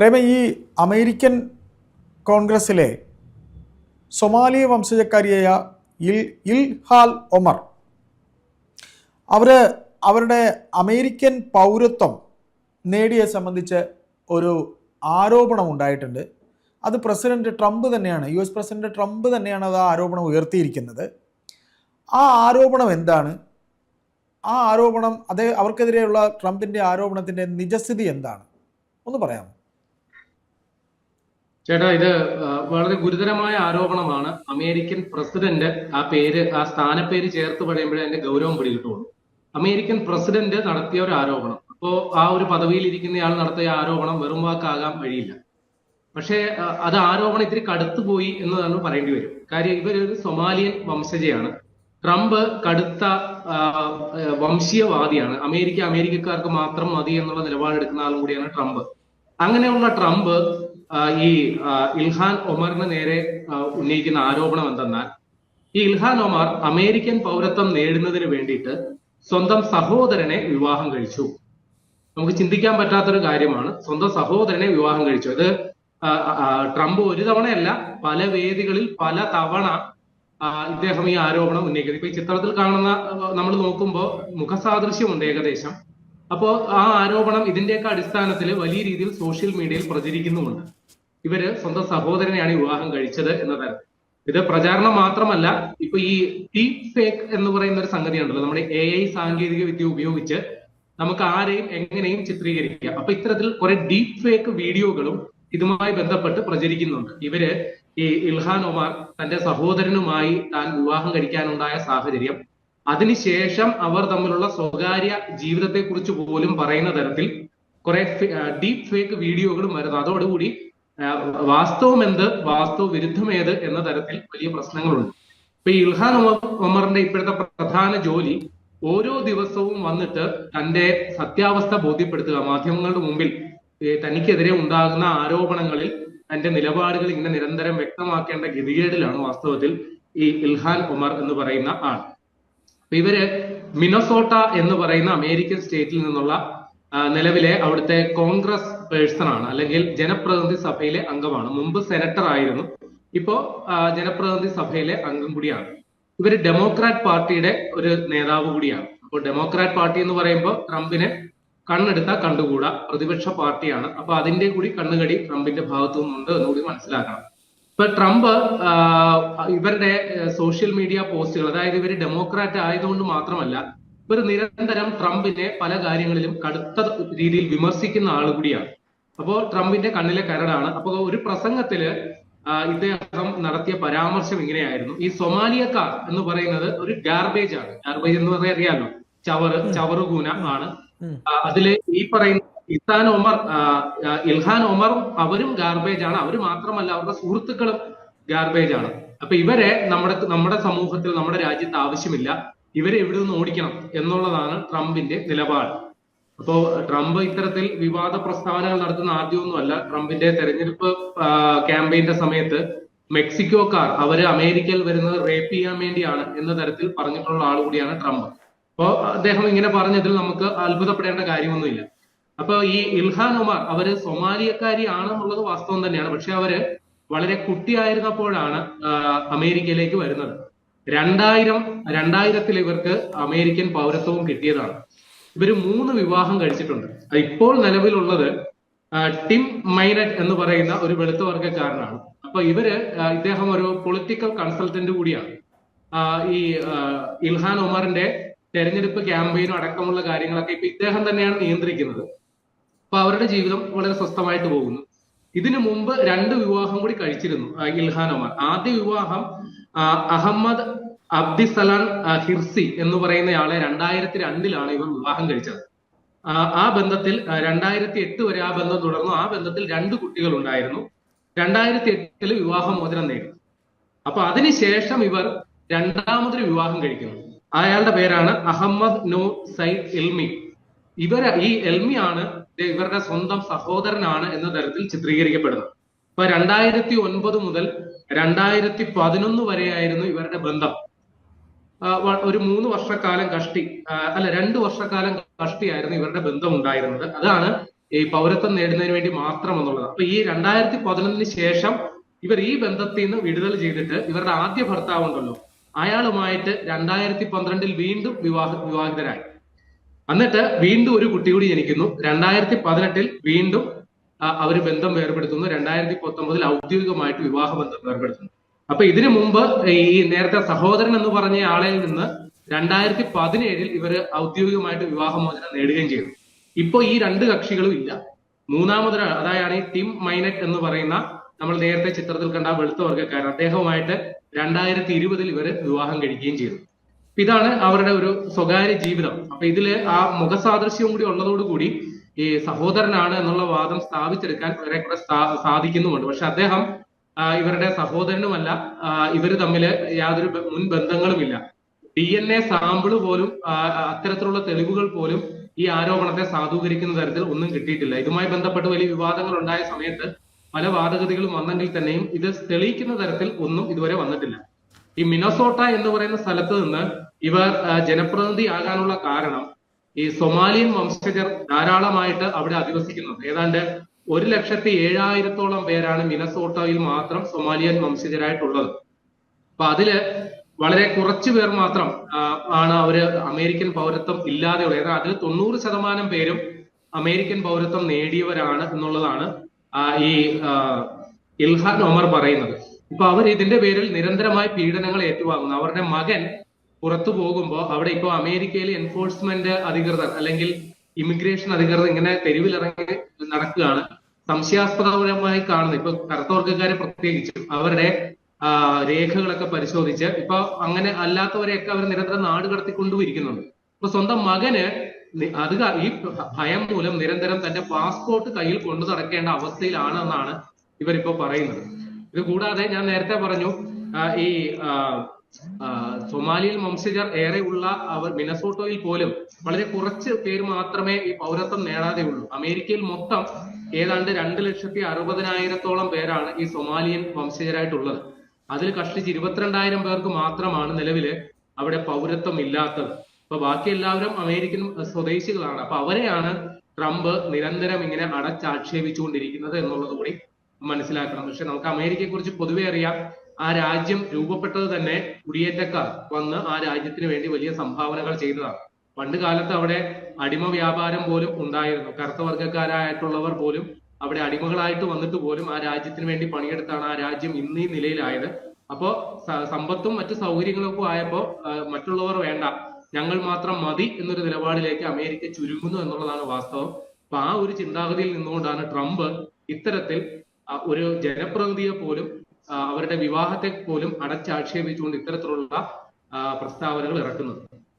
പ്രേമ ഈ American കോൺഗ്രസ്സിലെ Somali വംശജക്കാരിയായ ഇൽ ഇൽഹാൽ ഒമർ അവർ അവരുടെ അമേരിക്കൻ പൗരത്വം നേടിയെ സംബന്ധിച്ച് ഒരു ആരോപണം ഉണ്ടായിട്ടുണ്ട്. അത് പ്രസിഡന്റ് ട്രംപ് തന്നെയാണ് യു എസ് പ്രസിഡന്റ് ട്രംപ് തന്നെയാണ് അത് ആരോപണം ഉയർത്തിയിരിക്കുന്നത്. ആ ആരോപണം എന്താണ്? ആ ആരോപണം അതേ അവർക്കെതിരെയുള്ള ട്രംപിന്റെ ആരോപണത്തിന്റെ നിജസ്ഥിതി എന്താണ്? ഒന്ന് പറയാമോ? ചേട്ടാ ഇത് വളരെ ഗുരുതരമായ ആരോപണമാണ് അമേരിക്കൻ പ്രസിഡന്റ് ആ പേര് ആ സ്ഥാനപ്പേര് ചേർത്ത് പറയുമ്പോഴേ അതിന്റെ ഗൗരവം പിടികിട്ടുള്ളൂ. അമേരിക്കൻ പ്രസിഡന്റ് നടത്തിയ ഒരു ആരോപണം. അപ്പോ ആ ഒരു പദവിയിൽ ഇരിക്കുന്നയാൾ നടത്തിയ ആരോപണം വെറും വാക്കാകാൻ വഴിയില്ല. പക്ഷേ അത് ആരോപണം ഇത്തിരി കടുത്തുപോയി എന്ന് തന്നെ പറയേണ്ടി വരും. കാര്യം ഇവരൊരു സൊമാലിയൻ വംശജയാണ്. ട്രംപ് കടുത്ത വംശീയവാദിയാണ്. അമേരിക്ക അമേരിക്കക്കാർക്ക് മാത്രം മതി എന്നുള്ള നിലപാടെടുക്കുന്ന ആളും കൂടിയാണ് ട്രംപ്. അങ്ങനെയുള്ള ട്രംപ് ഈ ഇൽഹാൻ ഒമറിന് നേരെ ഉന്നയിക്കുന്ന ആരോപണം എന്തെന്നാൽ ഈ ഇൽഹാൻ ഒമർ അമേരിക്കൻ പൗരത്വം നേടുന്നതിന് വേണ്ടിയിട്ട് സ്വന്തം സഹോദരനെ വിവാഹം കഴിച്ചു. നമുക്ക് ചിന്തിക്കാൻ പറ്റാത്തൊരു കാര്യമാണ്. സ്വന്തം സഹോദരനെ വിവാഹം കഴിച്ചു. ആ, ട്രംപ് ഒരു തവണയല്ല പല വേദികളിൽ പല തവണ ഇദ്ദേഹം ഈ ആരോപണം ഉന്നയിക്കുന്നത്. ഇപ്പൊ ഈ ചിത്രത്തിൽ കാണുന്ന നമ്മൾ നോക്കുമ്പോൾ മുഖസാദൃശ്യമുണ്ട് ഏകദേശം. അപ്പോ ആ ആരോപണം ഇതിന്റെയൊക്കെ അടിസ്ഥാനത്തിൽ വലിയ രീതിയിൽ സോഷ്യൽ മീഡിയയിൽ പ്രചരിക്കുന്നുമുണ്ട്. ഇവർ സ്വന്തം സഹോദരനെയാണ് വിവാഹം കഴിച്ചത് എന്ന തരത്തിൽ ഇത് പ്രചാരണം മാത്രമല്ല ഇപ്പൊ ഈ ഡീപ് ഫേക്ക് എന്ന് പറയുന്ന ഒരു സംഗതി ഉണ്ടല്ലോ നമ്മുടെ എ ഐ സാങ്കേതിക വിദ്യ ഉപയോഗിച്ച് നമുക്ക് ആരെയും എങ്ങനെയും ചിത്രീകരിക്കാം. അപ്പൊ ഇത്തരത്തിൽ കുറെ ഡീപ് ഫേക്ക് വീഡിയോകളും ഇതുമായി ബന്ധപ്പെട്ട് പ്രചരിക്കുന്നുണ്ട്. ഇവർ ഈ ഇൽഹാൻ ഒമാർ തന്റെ സഹോദരനുമായി താൻ വിവാഹം കഴിക്കാനുണ്ടായ സാഹചര്യം അതിനുശേഷം അവർ തമ്മിലുള്ള സ്വകാര്യ ജീവിതത്തെ കുറിച്ച് പോലും പറയുന്ന തരത്തിൽ കുറെ ഡീപ് ഫേക്ക് വീഡിയോകളും വരുന്നു. അതോടുകൂടി വാസ്തവം എന്ത് വാസ്തവ വിരുദ്ധം ഏത് എന്ന തരത്തിൽ വലിയ പ്രശ്നങ്ങളുണ്ട്. ഇപ്പൊ ഇൽഹാൻ ഒമറിന്റെ ഇപ്പോഴത്തെ പ്രധാന ജോലി ഓരോ ദിവസവും വന്നിട്ട് തന്റെ സത്യാവസ്ഥ ബോധ്യപ്പെടുത്തുക. മാധ്യമങ്ങളുടെ മുമ്പിൽ തനിക്കെതിരെ ഉണ്ടാകുന്ന ആരോപണങ്ങളിൽ തന്റെ നിലപാടുകൾ ഇങ്ങനെ നിരന്തരം വ്യക്തമാക്കേണ്ട ഗതികേടിലാണ് വാസ്തവത്തിൽ ഈ ഇൽഹാൻ ഉമർ എന്ന് പറയുന്ന ആൾ. ഇവർ മിനസോട്ട എന്ന് പറയുന്ന അമേരിക്കൻ സ്റ്റേറ്റിൽ നിന്നുള്ള നിലവിലെ അവിടുത്തെ കോൺഗ്രസ് പേഴ്സൺ ആണ് അല്ലെങ്കിൽ ജനപ്രതിനിധി സഭയിലെ അംഗമാണ്. മുമ്പ് സെനറ്റർ ആയിരുന്നു ഇപ്പോ ജനപ്രതിനിധി സഭയിലെ അംഗം കൂടിയാണ്. ഇവർ ഡെമോക്രാറ്റ് പാർട്ടിയുടെ ഒരു നേതാവ് കൂടിയാണ്. അപ്പോൾ ഡെമോക്രാറ്റ് പാർട്ടി എന്ന് പറയുമ്പോൾ ട്രംപിനെ കണ്ണെടുത്താൽ കണ്ടുകൂടാ പ്രതിപക്ഷ പാർട്ടിയാണ്. അപ്പൊ അതിന്റെ കൂടി കണ്ണുകടി ട്രംപിന്റെ ഭാഗത്തു നിന്നുണ്ട് എന്നുകൂടി മനസ്സിലാക്കണം. ഇപ്പൊ ട്രംപ് ഇവരുടെ സോഷ്യൽ മീഡിയ പോസ്റ്റുകൾ അതായത് ഇവർ ഡെമോക്രാറ്റ് ആയതുകൊണ്ട് മാത്രമല്ല ഇവർ നിരന്തരം ട്രംപിനെ പല കാര്യങ്ങളിലും കടുത്ത രീതിയിൽ വിമർശിക്കുന്ന ആൾ കൂടിയാണ്. അപ്പോ ട്രംപിന്റെ കണ്ണിലെ കരടാണ്. അപ്പോൾ ഒരു പ്രസംഗത്തിൽ ഇദ്ദേഹം നടത്തിയ പരാമർശം ഇങ്ങനെയായിരുന്നു. ഈ സൊമാലിയക്കാർ എന്ന് പറയുന്നത് ഒരു ഗാർബേജ് ആണ്. ഗാർബേജ് എന്ന് പറയാൻ അറിയാലോ? ചവറ് ചവറുകൂന ആണ്. അതിൽ ഈ പറയുന്ന ഇസാൻ ഒമർ ഇൽഹാൻ ഒമറും അവരും ഗാർബേജ് ആണ്. അവർ മാത്രമല്ല അവരുടെ സുഹൃത്തുക്കളും ഗാർബേജ് ആണ്. അപ്പൊ ഇവരെ നമ്മുടെ നമ്മുടെ സമൂഹത്തിൽ നമ്മുടെ രാജ്യത്ത് ആവശ്യമില്ല. ഇവരെ എവിടെ നിന്ന് ഓടിക്കണം എന്നുള്ളതാണ് ട്രംപിന്റെ നിലപാട്. അപ്പോ ട്രംപ് ഇത്തരത്തിൽ വിവാദ പ്രസ്താവനകൾ നടത്തുന്ന ആദ്യമൊന്നുമല്ല. ട്രംപിന്റെ തെരഞ്ഞെടുപ്പ് ക്യാമ്പയിന്റെ സമയത്ത് മെക്സിക്കോക്കാർ അവർ അമേരിക്കയിൽ വരുന്നത് റേപ്പ് ചെയ്യാൻ വേണ്ടിയാണ് എന്ന തരത്തിൽ പറഞ്ഞിട്ടുള്ള ആൾ കൂടിയാണ് ട്രംപ്. അപ്പോ അദ്ദേഹം ഇങ്ങനെ പറഞ്ഞതിൽ നമുക്ക് അത്ഭുതപ്പെടേണ്ട കാര്യമൊന്നുമില്ല. അപ്പൊ ഈ ഇൽഹാൻ ഉമാർ അവർ സൊമാലിയക്കാരി ആണെന്നുള്ളത് വാസ്തവം തന്നെയാണ്. പക്ഷെ അവർ വളരെ കുട്ടിയായിരുന്നപ്പോഴാണ് അമേരിക്കയിലേക്ക് വരുന്നത്. രണ്ടായിരം രണ്ടായിരത്തിൽ ഇവർക്ക് അമേരിക്കൻ പൗരത്വവും കിട്ടിയതാണ്. ഇവർ മൂന്ന് വിവാഹം കഴിച്ചിട്ടുണ്ട്. ഇപ്പോൾ നിലവിലുള്ളത് ടിം മൈനറ്റ് എന്ന് പറയുന്ന ഒരു വെളുത്ത വർഗക്കാരനാണ് അപ്പൊ ഇവർ ഇദ്ദേഹം ഒരു പൊളിറ്റിക്കൽ കൺസൾട്ടന്റ് കൂടിയാണ്. ഈ ഇൽഹാൻ ഒമറിന്റെ തെരഞ്ഞെടുപ്പ് ക്യാമ്പയിനും അടക്കമുള്ള കാര്യങ്ങളൊക്കെ ഇപ്പൊ ഇദ്ദേഹം തന്നെയാണ് നിയന്ത്രിക്കുന്നത്. അപ്പൊ അവരുടെ ജീവിതം വളരെ സ്വസ്ഥമായിട്ട് പോകുന്നു. ഇതിനു മുമ്പ് രണ്ട് വിവാഹം കൂടി കഴിച്ചിരുന്നു ഇൽഹാൻ ഒമർ ആദ്യ വിവാഹം അഹമ്മദ് അബ്ദിസലാൻ ആ, ഹിർസി എന്ന് പറയുന്നയാളെ രണ്ടായിരത്തി രണ്ടിലാണ് ഇവർ വിവാഹം കഴിച്ചത്. ആ, ബന്ധത്തിൽ രണ്ടായിരത്തി എട്ട് വരെ ആ ബന്ധം തുടർന്നു. ആ ബന്ധത്തിൽ രണ്ട് കുട്ടികൾ ഉണ്ടായിരുന്നു രണ്ടായിരത്തി എട്ടിൽ വിവാഹമോചനം നേടി. അപ്പൊ അതിനുശേഷം ഇവർ രണ്ടാമതൊരു വിവാഹം കഴിക്കുന്നു. അയാളുടെ പേരാണ് അഹമ്മദ് നോ സൈദ് എൽമി. ഇവർ ഈ എൽമി ആണ് ഇവരുടെ സ്വന്തം സഹോദരനാണ് എന്ന തരത്തിൽ ചിത്രീകരിക്കപ്പെടുന്നത്. അപ്പൊ രണ്ടായിരത്തി ഒൻപത് മുതൽ രണ്ടായിരത്തി പതിനൊന്ന് വരെയായിരുന്നു ഇവരുടെ ബന്ധം. ഒരു മൂന്ന് വർഷക്കാലം കഷ്ടി അല്ല രണ്ട് വർഷക്കാലം കഷ്ടിയായിരുന്നു ഇവരുടെ ബന്ധം ഉണ്ടായിരുന്നത്. അതാണ് ഈ പൗരത്വം നേടുന്നതിന് വേണ്ടി മാത്രം എന്നുള്ളത് അപ്പൊ ഈ രണ്ടായിരത്തി പതിനൊന്നിന് ശേഷം ഇവർ ഈ ബന്ധത്തിൽ നിന്ന് വിടുതൽ ചെയ്തിട്ട് ഇവരുടെ ആദ്യ ഭർത്താവ് ഉണ്ടല്ലോ അയാളുമായിട്ട് രണ്ടായിരത്തി പന്ത്രണ്ടിൽ വീണ്ടും വിവാഹ വിവാഹിതരായി. എന്നിട്ട് വീണ്ടും ഒരു കുട്ടി കൂടി ജനിക്കുന്നു. രണ്ടായിരത്തി പതിനെട്ടിൽ വീണ്ടും ആ, അവർ ബന്ധം വേർപെടുത്തുന്നു. രണ്ടായിരത്തി പത്തൊമ്പതിൽ ഔദ്യോഗികമായിട്ട് വിവാഹ ബന്ധം വേർപെടുത്തുന്നു. അപ്പൊ ഇതിനു മുമ്പ് ഈ നേരത്തെ സഹോദരൻ എന്ന് പറഞ്ഞ ആളിൽ നിന്ന് രണ്ടായിരത്തി പതിനേഴിൽ ഇവർ ഔദ്യോഗികമായിട്ട് വിവാഹമോചനം നേടുകയും ചെയ്തു. ഇപ്പൊ ഈ രണ്ട് കക്ഷികളും ഇല്ല. മൂന്നാമതൊരാൾ അതായത് ഈ ടിം മൈനറ്റ് എന്ന് പറയുന്ന നമ്മൾ നേരത്തെ ചിത്രത്തിൽ കണ്ട വെളുത്ത വർഗക്കാരൻ. അദ്ദേഹവുമായിട്ട് രണ്ടായിരത്തി ഇരുപതിൽ ഇവർ വിവാഹം കഴിക്കുകയും ചെയ്തു. ഇതാണ് അവരുടെ ഒരു സ്വകാര്യ ജീവിതം. അപ്പൊ ഇതിൽ ആ മുഖസാദൃശ്യവും കൂടി ഉള്ളതോടുകൂടി ഈ സഹോദരനാണ് എന്നുള്ള വാദം സ്ഥാപിച്ചെടുക്കാൻ സ്ഥാ- സാധിക്കുന്നുമുണ്ട്. പക്ഷെ അദ്ദേഹം ഇവരുടെ സഹോദരനുമല്ല ഇവർ തമ്മിൽ യാതൊരു മുൻ ബന്ധങ്ങളുമില്ല. ഡി എൻ എ സാമ്പിൾ പോലും അത്തരത്തിലുള്ള തെളിവുകൾ പോലും ഈ ആരോപണത്തെ സാധൂകരിക്കുന്ന തരത്തിൽ ഒന്നും കിട്ടിയിട്ടില്ല. ഇതുമായി ബന്ധപ്പെട്ട് വലിയ വിവാദങ്ങൾ ഉണ്ടായ സമയത്ത് പല വാദഗതികളും വന്നെങ്കിൽ തന്നെയും ഇത് തെളിയിക്കുന്ന തരത്തിൽ ഒന്നും ഇതുവരെ വന്നിട്ടില്ല. ഈ മിനസോട്ട എന്ന് പറയുന്ന സ്ഥലത്ത് നിന്ന് ഇവർ ജനപ്രതിനിധി ആകാനുള്ള കാരണം ഈ സൊമാലിയൻ വംശജർ ധാരാളമായിട്ട് അവിടെ അധിവസിക്കുന്നുണ്ട് ഏതാണ്ട് ഒരു ലക്ഷത്തി ഏഴായിരത്തോളം പേരാണ് മിനസോട്ടയിൽ മാത്രം സൊമാലിയൻ വംശജരായിട്ടുള്ളത്. അപ്പൊ അതിൽ വളരെ കുറച്ചു പേർ മാത്രം ആണ് അവർ അമേരിക്കൻ പൗരത്വം ഇല്ലാതെ ഉള്ളത്. അതിൽ തൊണ്ണൂറ് ശതമാനം പേരും അമേരിക്കൻ പൗരത്വം നേടിയവരാണ് എന്നുള്ളതാണ് ഈ ഇൽഹാൻ ഒമർ പറയുന്നത്. ഇപ്പൊ അവർ ഇതിന്റെ പേരിൽ നിരന്തരമായി പീഡനങ്ങൾ ഏറ്റുവാങ്ങുന്നു. അവരുടെ മകൻ പുറത്തു പോകുമ്പോൾ അവിടെ ഇപ്പൊ അമേരിക്കയിൽ എൻഫോഴ്സ്മെന്റ് അധികൃതർ അല്ലെങ്കിൽ ഇമിഗ്രേഷൻ അധികൃതർ ഇങ്ങനെ തെരുവിലിറങ്ങി നടക്കുകയാണ്. സംശയാസ്പദപരമായി കാണുന്നത് ഇപ്പൊ കറുത്ത വർഗക്കാരെ പ്രത്യേകിച്ചും അവരുടെ രേഖകളൊക്കെ പരിശോധിച്ച് ഇപ്പൊ അങ്ങനെ അല്ലാത്തവരെയൊക്കെ അവർ നിരന്തരം നാട് കടത്തിക്കൊണ്ടുപോയിരിക്കുന്നുണ്ട്. ഇപ്പൊ സ്വന്തം മകന് അത് ഈ ഭയം മൂലം നിരന്തരം തന്റെ പാസ്പോർട്ട് കയ്യിൽ കൊണ്ടു നടക്കേണ്ട അവസ്ഥയിലാണെന്നാണ് ഇവരിപ്പോ പറയുന്നത്. ഇത് കൂടാതെ ഞാൻ നേരത്തെ പറഞ്ഞു ഈ സൊമാലിയിൽ വംശജർ ഏറെ ഉള്ള അവർ മിനസോട്ടോയിൽ പോലും വളരെ കുറച്ച് പേര് മാത്രമേ ഈ പൗരത്വം നേടാതെ ഉള്ളൂ അമേരിക്കയിൽ മൊത്തം ഏതാണ്ട് രണ്ട് ലക്ഷത്തി അറുപതിനായിരത്തോളം പേരാണ് ഈ സൊമാലിയൻ വംശജരായിട്ടുള്ളത്. അതിൽ കഷ്ടിച്ച് ഇരുപത്തിരണ്ടായിരം പേർക്ക് മാത്രമാണ് നിലവിൽ അവിടെ പൗരത്വം ഇല്ലാത്തത്. അപ്പൊ ബാക്കി എല്ലാവരും അമേരിക്കൻ സ്വദേശികളാണ്. അപ്പൊ അവരെയാണ് ട്രംപ് നിരന്തരം ഇങ്ങനെ അടച്ചാക്ഷേപിച്ചുകൊണ്ടിരിക്കുന്നത് എന്നുള്ളത് കൂടി മനസ്സിലാക്കണം. പക്ഷെ നമുക്ക് അമേരിക്കയെ കുറിച്ച് പൊതുവെ അറിയാം. ആ രാജ്യം രൂപപ്പെട്ടത് തന്നെ കുടിയേറ്റക്കാർ വന്ന് ആ രാജ്യത്തിന് വേണ്ടി വലിയ സംഭാവനകൾ ചെയ്തതാണ്. പണ്ട് കാലത്ത് അവിടെ അടിമ വ്യാപാരം പോലും ഉണ്ടായിരുന്നു. കറുത്ത വർഗക്കാരായിട്ടുള്ളവർ പോലും അവിടെ അടിമകളായിട്ട് വന്നിട്ട് പോലും ആ രാജ്യത്തിന് വേണ്ടി പണിയെടുത്താണ് ആ രാജ്യം ഇന്ന് ഈ നിലയിലായത്. അപ്പോ സമ്പത്തും മറ്റു സൗകര്യങ്ങളൊക്കെ ആയപ്പോ മറ്റുള്ളവർ വേണ്ട ഞങ്ങൾ മാത്രം മതി എന്നൊരു നിലപാടിലേക്ക് അമേരിക്ക ചുരുങ്ങുന്നു എന്നുള്ളതാണ് വാസ്തവം. അപ്പൊ ആ ഒരു ചിന്താഗതിയിൽ നിന്നുകൊണ്ടാണ് ട്രംപ് ഇത്തരത്തിൽ ഒരു ജനപ്രതിനിധിയെ പോലും അവരുടെ വിവാഹത്തെ പോലും അടച്ചാക്ഷേപിച്ചുകൊണ്ട് ഇത്തരത്തിലുള്ള പ്രസ്താവനകൾ ഇറക്കുന്നത്.